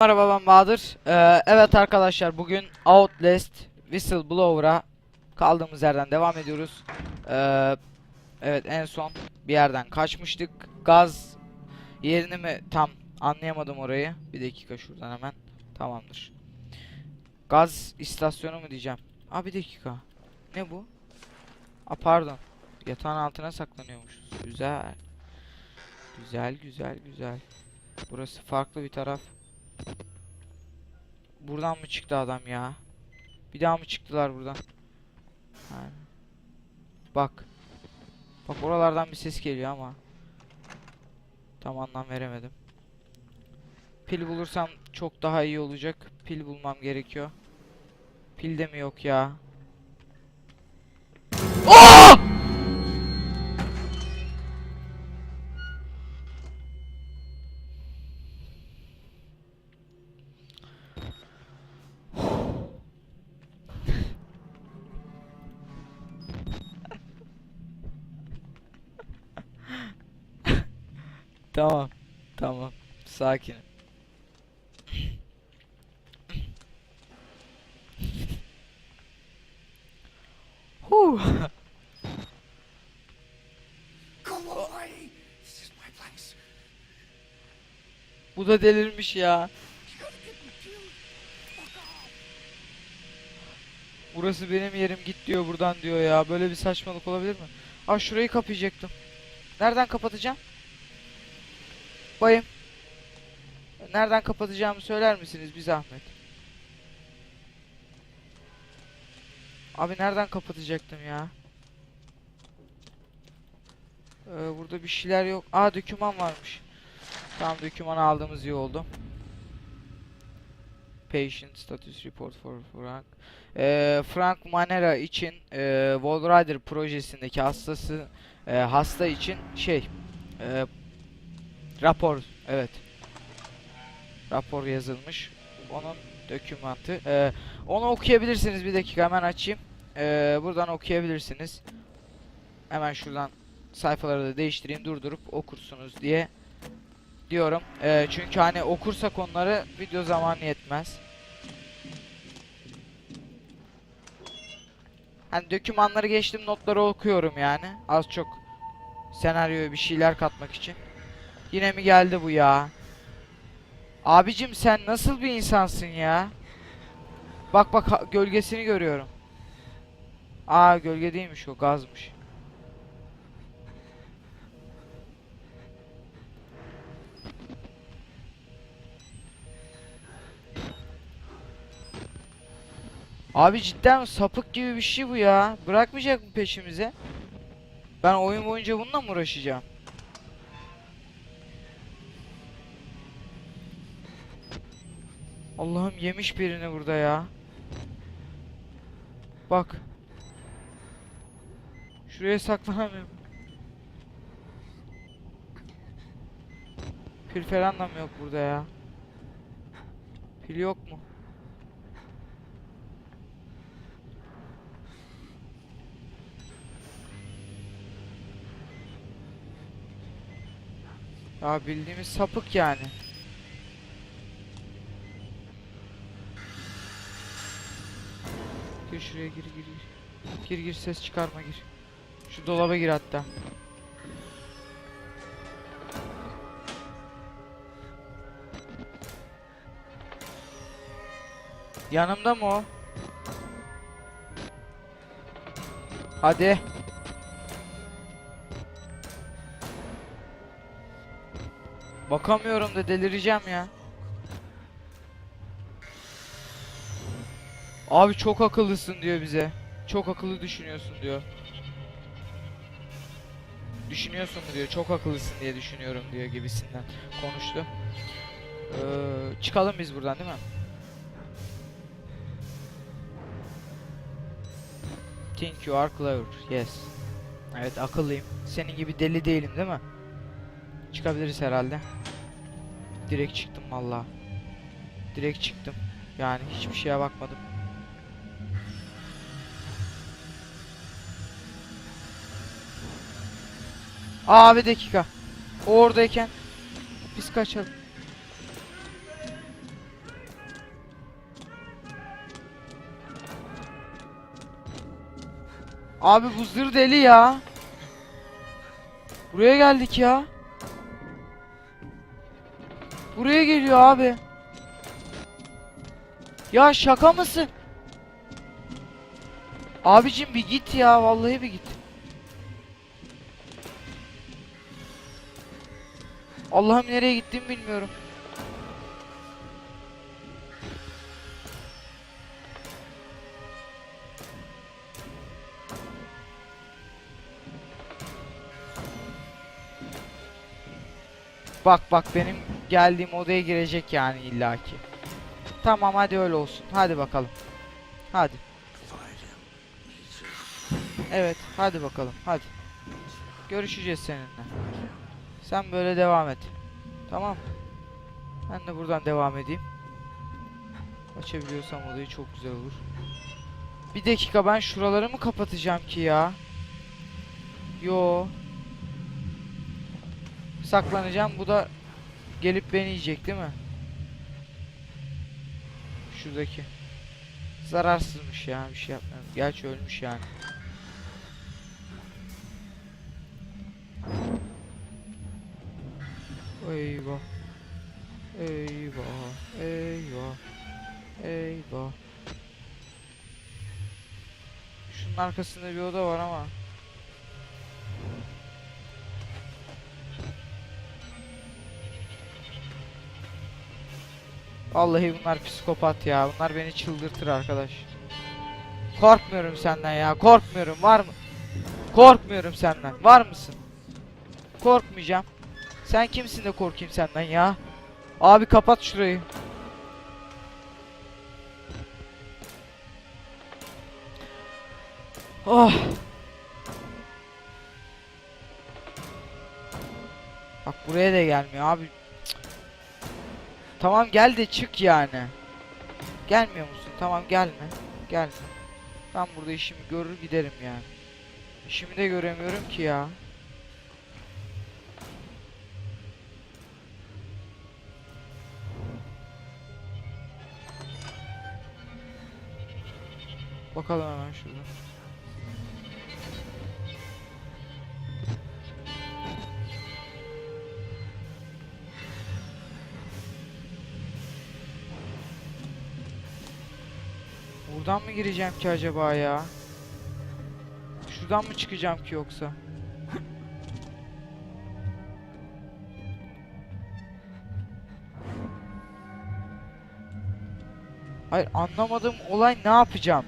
Merhaba ben Bahadır. Ee, evet arkadaşlar bugün Outlast Whistleblower'a kaldığımız yerden devam ediyoruz. Ee, evet en son bir yerden kaçmıştık. Gaz yerini mi tam anlayamadım orayı. Bir dakika şuradan hemen tamamdır. Gaz istasyonu mu diyeceğim. Aa bir dakika. Ne bu? Aa pardon. Yatağın altına saklanıyormuşuz. Güzel. Güzel güzel güzel. Burası farklı bir taraf. Buradan mı çıktı adam ya? Bir daha mı çıktılar buradan? Ha. Bak. Bak oralardan bir ses geliyor ama. Tam anlam veremedim. Pil bulursam çok daha iyi olacak. Pil bulmam gerekiyor. Pil de mi yok ya? Tamam. Tamam. Sakin. Place. Bu da delirmiş ya. Burası benim yerim git diyor buradan diyor ya. Böyle bir saçmalık olabilir mi? Aa şurayı kapayacaktım. Nereden kapatacağım? Bayım. Nereden kapatacağımı söyler misiniz bir zahmet? Abi nereden kapatacaktım ya? Ee, burada bir şeyler yok. Aa döküman varmış. Tamam dökümanı aldığımız iyi oldu. Patient status report for Frank. Ee, Frank Manera için e, Wall Rider projesindeki hastası e, hasta için şey e, rapor evet. Rapor yazılmış. Onun dokümantı Ee, onu okuyabilirsiniz bir dakika hemen açayım. Ee, buradan okuyabilirsiniz. Hemen şuradan sayfaları da değiştireyim durdurup okursunuz diye diyorum. Ee, çünkü hani okursak onları video zamanı yetmez. Hani dokümanları geçtim notları okuyorum yani. Az çok senaryoya bir şeyler katmak için. Yine mi geldi bu ya? Abicim sen nasıl bir insansın ya? Bak bak gölgesini görüyorum. Aa gölge değilmiş o gazmış. Abi cidden sapık gibi bir şey bu ya. Bırakmayacak mı peşimize? Ben oyun boyunca bununla mı uğraşacağım? Allah'ım yemiş birini burada ya. Bak. Şuraya saklanamıyorum. Pil falan da mı yok burada ya? Pil yok mu? Ya bildiğimiz sapık yani. Şuraya gir gir gir. Gir gir ses çıkarma gir. Şu dolaba gir hatta. Yanımda mı o? Hadi. Bakamıyorum da delireceğim ya. Abi çok akıllısın diyor bize. Çok akıllı düşünüyorsun diyor. Düşünüyorsun mu diyor. Çok akıllısın diye düşünüyorum diyor gibisinden konuştu. Ee, çıkalım biz buradan değil mi? Think you are clever. Yes. Evet akıllıyım. Senin gibi deli değilim değil mi? Çıkabiliriz herhalde. Direkt çıktım valla. Direkt çıktım. Yani hiçbir şeye bakmadım. Abi dakika. Oradayken biz kaçalım. Abi bu deli ya. Buraya geldik ya. Buraya geliyor abi. Ya şaka mısın? Abicim bir git ya vallahi bir git. Allah'ım nereye gittim bilmiyorum. Bak bak benim geldiğim odaya girecek yani illaki. Tamam hadi öyle olsun. Hadi bakalım. Hadi. Evet hadi bakalım hadi. Görüşeceğiz seninle. Sen böyle devam et. Tamam? Ben de buradan devam edeyim. Açabiliyorsam odayı çok güzel olur. Bir dakika ben şuraları mı kapatacağım ki ya? Yo. Saklanacağım bu da gelip beni yiyecek değil mi? Şuradaki. Zararsızmış ya bir şey yapmıyorum. Gerçi ölmüş yani. Eyvah. Eyvah. Eyvah. Eyvah. Şunun arkasında bir oda var ama. Vallahi bunlar psikopat ya. Bunlar beni çıldırtır arkadaş. Korkmuyorum senden ya. Korkmuyorum. Var mı? Korkmuyorum senden. Var mısın? Korkmayacağım. Sen kimsin de korkayım senden ya? Abi kapat şurayı. Oh. Bak buraya da gelmiyor abi. Tamam gel de çık yani. Gelmiyor musun? Tamam gelme. Gelme. Ben burada işimi görür giderim yani. İşimi de göremiyorum ki ya. Bakalım hemen şurada. Buradan mı gireceğim ki acaba ya? Şuradan mı çıkacağım ki yoksa? Hayır anlamadığım olay ne yapacağım?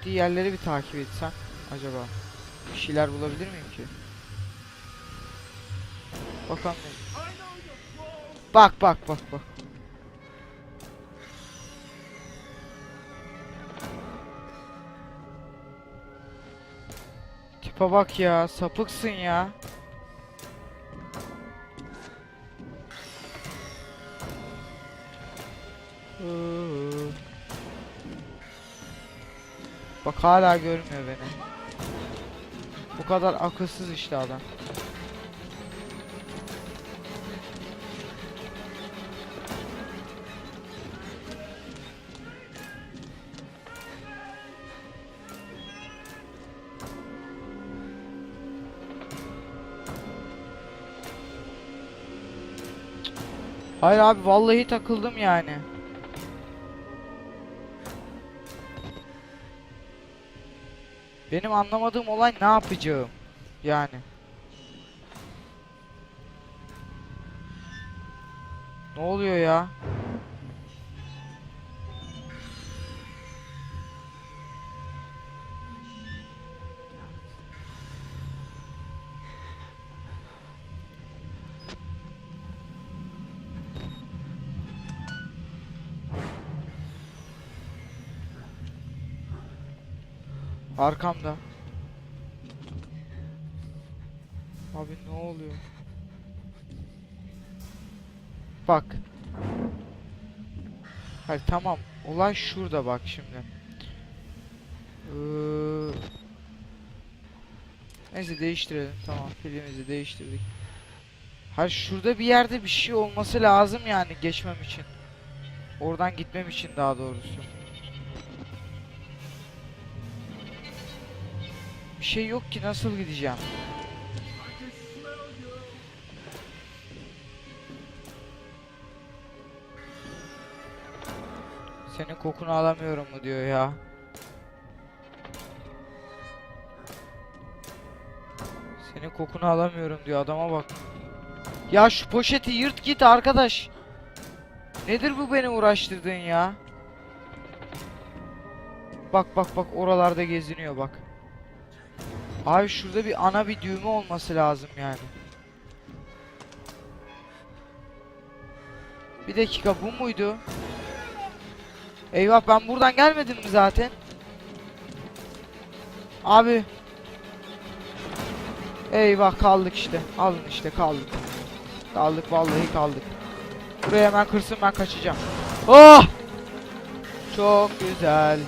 Gittiği yerleri bir takip etsem acaba bir şeyler bulabilir miyim ki? Bakalım. Bak bak bak bak. Tipe bak ya, sapıksın ya. Hala görmüyor beni. Bu kadar akılsız işte adam. Hayır abi vallahi takıldım yani. Benim anlamadığım olay ne yapacağım? Yani. Ne oluyor ya? Arkamda. Abi ne oluyor? Bak. Hayır tamam. Olay şurada bak şimdi. Ee, Neyse değiştirelim. Tamam pilimizi değiştirdik. Hayır şurada bir yerde bir şey olması lazım yani geçmem için. Oradan gitmem için daha doğrusu. Şey yok ki nasıl gideceğim? Senin kokunu alamıyorum mu diyor ya. Senin kokunu alamıyorum diyor adama bak. Ya şu poşeti yırt git arkadaş. Nedir bu beni uğraştırdığın ya? Bak bak bak oralarda geziniyor bak. Abi şurada bir ana bir düğme olması lazım yani. Bir dakika bu muydu? Eyvah ben buradan gelmedim mi zaten? Abi. Eyvah kaldık işte. Alın işte kaldık. Kaldık vallahi kaldık. Buraya hemen kırsın ben kaçacağım. Oh! Çok güzel.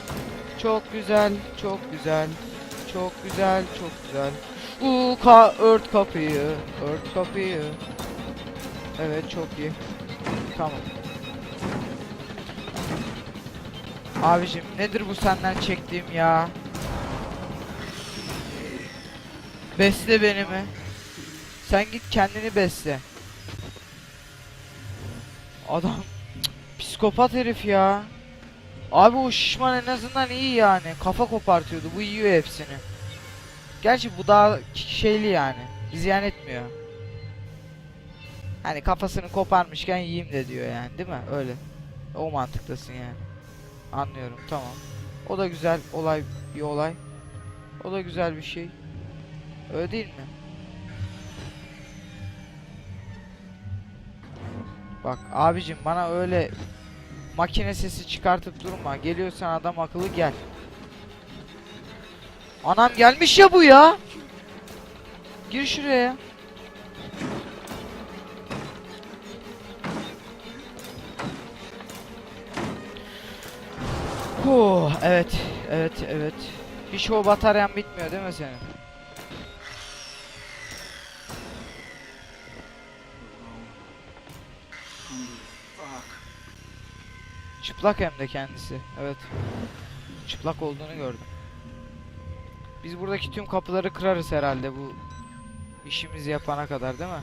Çok güzel. Çok güzel. Çok güzel. Çok güzel. Uuu ka ört kapıyı. Ört kapıyı. Evet çok iyi. Tamam. Abicim nedir bu senden çektiğim ya? Besle beni mi? Sen git kendini besle. Adam psikopat herif ya. Abi o şişman en azından iyi yani. Kafa kopartıyordu. Bu yiyor hepsini. Gerçi bu daha şeyli yani. Ziyan etmiyor. Hani kafasını koparmışken yiyeyim de diyor yani değil mi? Öyle. O mantıktasın yani. Anlıyorum tamam. O da güzel olay bir olay. O da güzel bir şey. Öyle değil mi? Bak abicim bana öyle makine sesi çıkartıp durma. Geliyorsan adam akıllı gel. Anam gelmiş ya bu ya. Gir şuraya. Huh, evet, evet, evet. Hiç o bataryan bitmiyor değil mi senin? Çıplak hem de kendisi. Evet. Çıplak olduğunu gördüm. Biz buradaki tüm kapıları kırarız herhalde bu işimizi yapana kadar değil mi?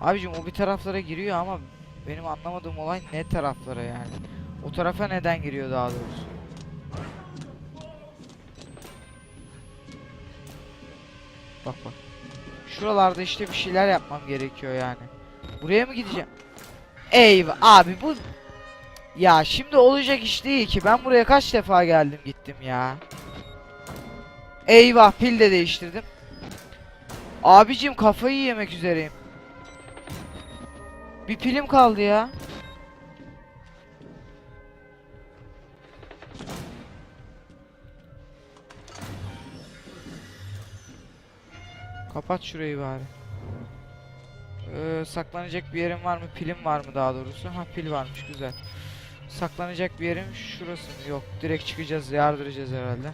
Abicim o bir taraflara giriyor ama benim anlamadığım olay ne taraflara yani. O tarafa neden giriyor daha doğrusu? Bak bak. Şuralarda işte bir şeyler yapmam gerekiyor yani. Buraya mı gideceğim? Eyvah abi bu ya şimdi olacak iş değil ki. Ben buraya kaç defa geldim gittim ya. Eyvah pil de değiştirdim. Abicim kafayı yemek üzereyim. Bir pilim kaldı ya. Kapat şurayı bari. Ee, saklanacak bir yerim var mı? Pilim var mı daha doğrusu? Ha pil varmış güzel. Saklanacak bir yerim şurası mı? Yok. Direkt çıkacağız, yardıracağız herhalde.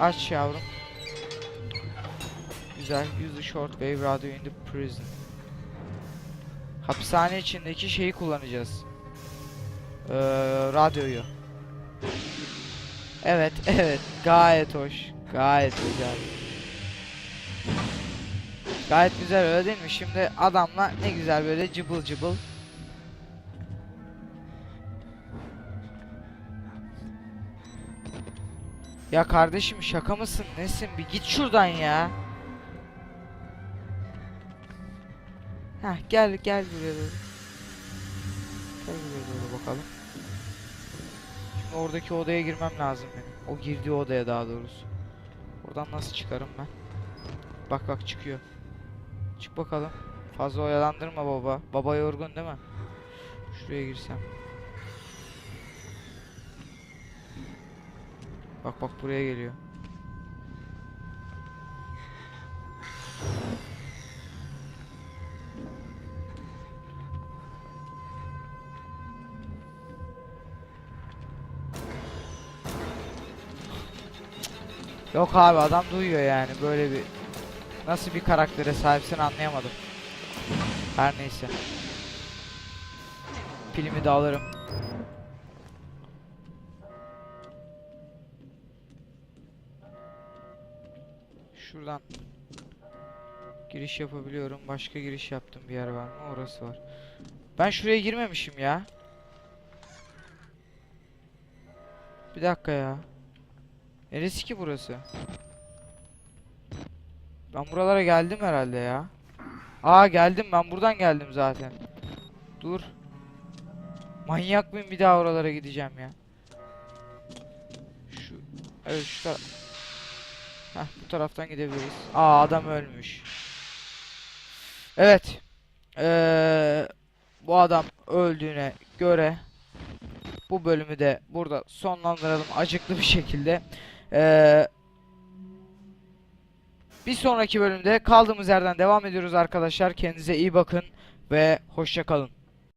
Aç yavrum. Güzel. Use the shortwave radio in the prison. Hapishane içindeki şeyi kullanacağız. Ee, radyoyu. Evet, evet. Gayet hoş. Gayet güzel. Gayet güzel öyle değil mi? Şimdi adamla ne güzel böyle cıbıl cıbıl. Ya kardeşim şaka mısın? Nesin? Bir git şuradan ya. Heh gel gel buraya doğru. Gel buraya doğru bakalım. Şimdi oradaki odaya girmem lazım benim. O girdiği odaya daha doğrusu. Oradan nasıl çıkarım ben? Bak bak çıkıyor. Çık bakalım. Fazla oyalandırma baba. Baba yorgun değil mi? Şuraya girsem. Bak bak buraya geliyor. Yok abi adam duyuyor yani böyle bir nasıl bir karaktere sahipsin anlayamadım. Her neyse. Filmi de alırım. Şuradan giriş yapabiliyorum. Başka giriş yaptım bir yer var mı? Orası var. Ben şuraya girmemişim ya. Bir dakika ya. Neresi ki burası? Ben buralara geldim herhalde ya. Aa geldim ben buradan geldim zaten. Dur. Manyak mıyım bir daha oralara gideceğim ya. Şu evet şu. Heh, bu taraftan gidebiliriz. Aa adam ölmüş. Evet. Ee, bu adam öldüğüne göre bu bölümü de burada sonlandıralım acıklı bir şekilde. Ee, bir sonraki bölümde kaldığımız yerden devam ediyoruz arkadaşlar. Kendinize iyi bakın ve hoşça kalın.